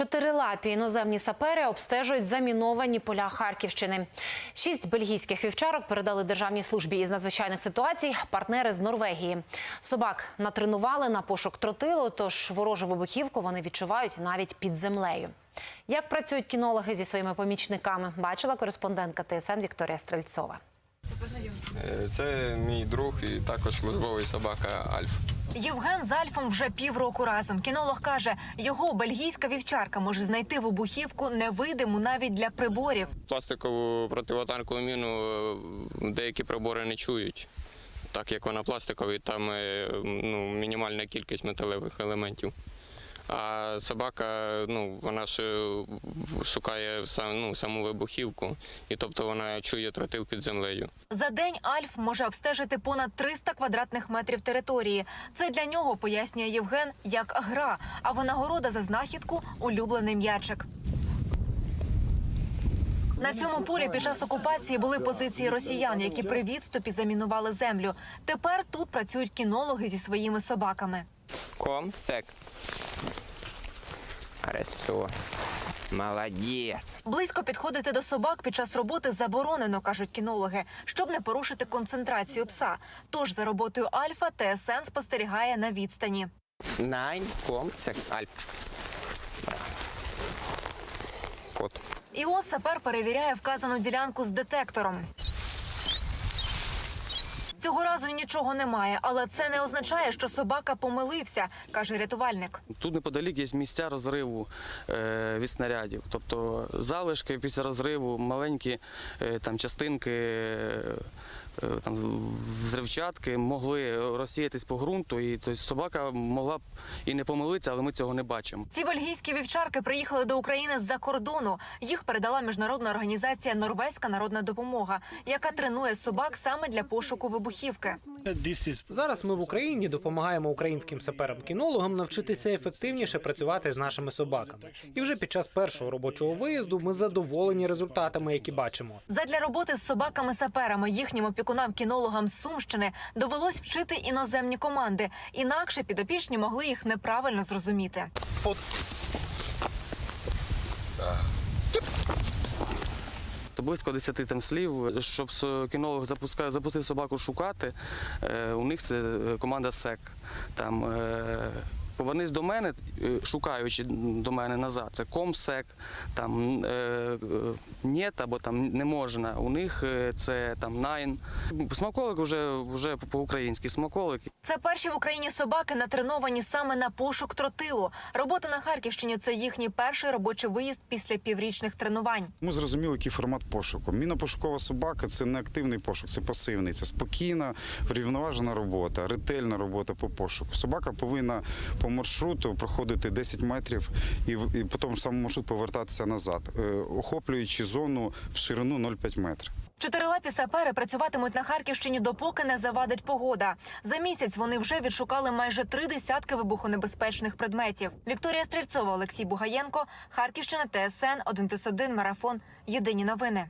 Чотирилапі іноземні сапери обстежують заміновані поля Харківщини. Шість бельгійських вівчарок передали державній службі із надзвичайних ситуацій партнери з Норвегії. Собак натренували на пошук тротилу, тож ворожу вибухівку вони відчувають навіть під землею. Як працюють кінологи зі своїми помічниками, бачила кореспондентка ТСН Вікторія Стрельцова. Е, Це мій друг і також службовий собака Альф. Євген з Альфом вже півроку разом. Кінолог каже, його бельгійська вівчарка може знайти вибухівку невидиму навіть для приборів. Пластикову противотанкову міну е, деякі прибори не чують. Так як вона пластиковий, там е, ну, мінімальна кількість металевих елементів. А собака, ну, вона ж шукає сам, ну, саму вибухівку, і тобто вона чує тротил під землею. За день Альф може обстежити понад 300 квадратних метрів території. Це для нього пояснює Євген як гра, а винагорода за знахідку улюблений м'ячик. На цьому полі під час окупації були позиції росіян, які при відступі замінували землю. Тепер тут працюють кінологи зі своїми собаками. Ком, сек. Хорошо. Молодець. Близько підходити до собак під час роботи заборонено, кажуть кінологи, щоб не порушити концентрацію пса. Тож за роботою Альфа ТСН спостерігає на відстані. Найн, ком, сек, Альф. Кот. І от сапер перевіряє вказану ділянку з детектором. Цього разу нічого немає, але це не означає, що собака помилився, каже рятувальник. Тут неподалік є місця розриву е, від снарядів. Тобто залишки після розриву, маленькі е, там, частинки е, там, взривчатки могли розсіятись по ґрунту, і тобто, собака могла б і не помилитися, але ми цього не бачимо. Ці бельгійські вівчарки приїхали до України з-за кордону. Їх передала міжнародна організація Норвезька народна допомога, яка тренує собак саме для пошуку вибухівки. Зараз ми в Україні допомагаємо українським саперам-кінологам навчитися ефективніше працювати з нашими собаками. І вже під час першого робочого виїзду ми задоволені результатами, які бачимо. Задля роботи з собаками-саперами їхнім опікунам-кінологам з Сумщини довелось вчити іноземні команди. Інакше підопічні могли їх неправильно зрозуміти. То близько 10 там слів, щоб кінолог запускає, запустив собаку шукати. Е, у них це е, команда СЕК. Там, е, Повернись до мене, е, шукаючи до мене назад. Це комсек, там е, е, «нєт» або там не можна. У них е, це там найн. Смаколик вже, вже по-українськи. Смаколик. Це перші в Україні собаки натреновані саме на пошук тротилу. Робота на Харківщині це їхній перший робочий виїзд після піврічних тренувань. Ми зрозуміли, який формат пошуку. Мінопошукова собака це не активний пошук, це пасивний. Це спокійна, врівноважена робота, ретельна робота по пошуку. Собака повинна по маршруту проходити 10 метрів і, і по тому ж самому маршруту повертатися назад, е, охоплюючи зону в ширину 0,5 метрів. Чотирилапі сапери працюватимуть на Харківщині, допоки не завадить погода. За місяць вони вже відшукали майже три десятки вибухонебезпечних предметів. Вікторія Стрільцова, Олексій Бугаєнко, Харківщина, ТСН 1+,1, Марафон. Єдині новини.